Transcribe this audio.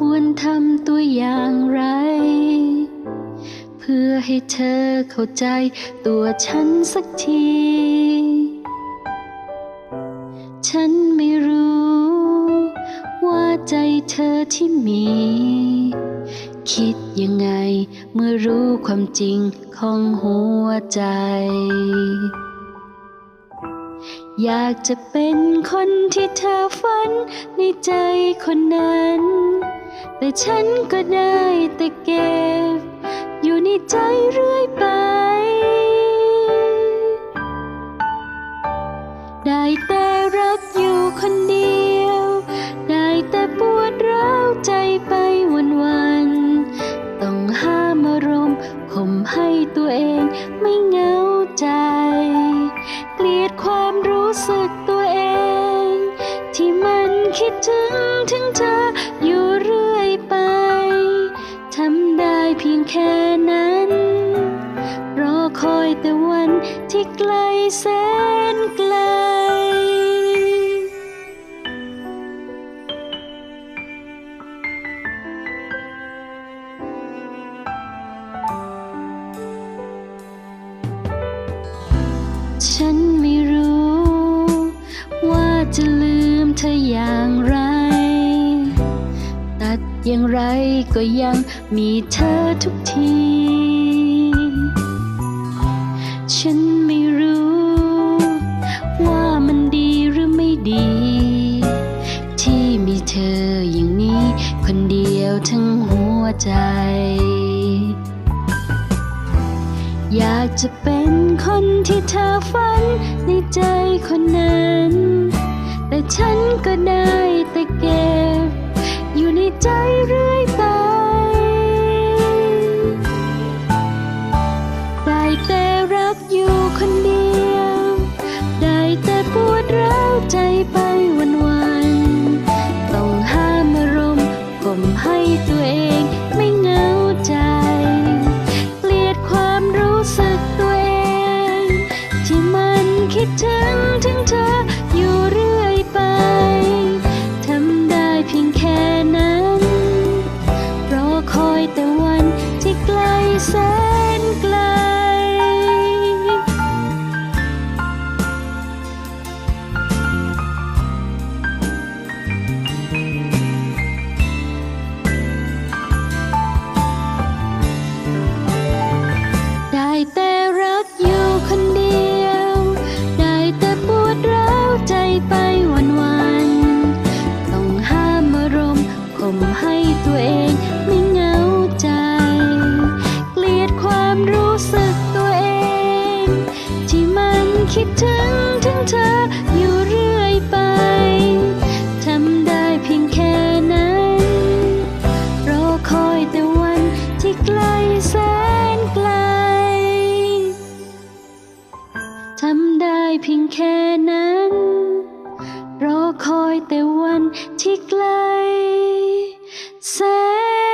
ควรทำตัวอย่างไร เพื่อให้เธอเข้าใจตัวฉันสักที ฉันไม่รู้ ว่าใจเธอที่มี คิดยังไงเมื่อรู้ความจริงของหัวใจ อยากจะเป็นคนที่เธอฝันในใจคนนั้น แต่ฉันก็ได้แต่เก็บ อยู่ในใจเรื่อยไป ได้แต่รักอยู่คนเดียว ได้แต่ปวดร้าวใจไปวันๆต้องห้ามอารมณ์ข่มให้ตัวเองไม่เหงาใจ เกลียดความรู้สึกตัวเอง ที่มันคิดถึงถึงเธออยู่ ค่นั้น รอคอยแต่วันที่ไกลแสนไกล ฉันไม่รู้ ว่าจะลืมเธออย่างไร อย่างไรก็ยังมีเธอทุกที ฉันไม่รู้ ว่ามันดีหรือไม่ดี ที่มีเธออย่างนี้ คนเดียวทั้งหัวใจ อยากจะเป็นคนที่เธอฝันในใจคนนั้น ไคอยแต่วันที่ไกลแสน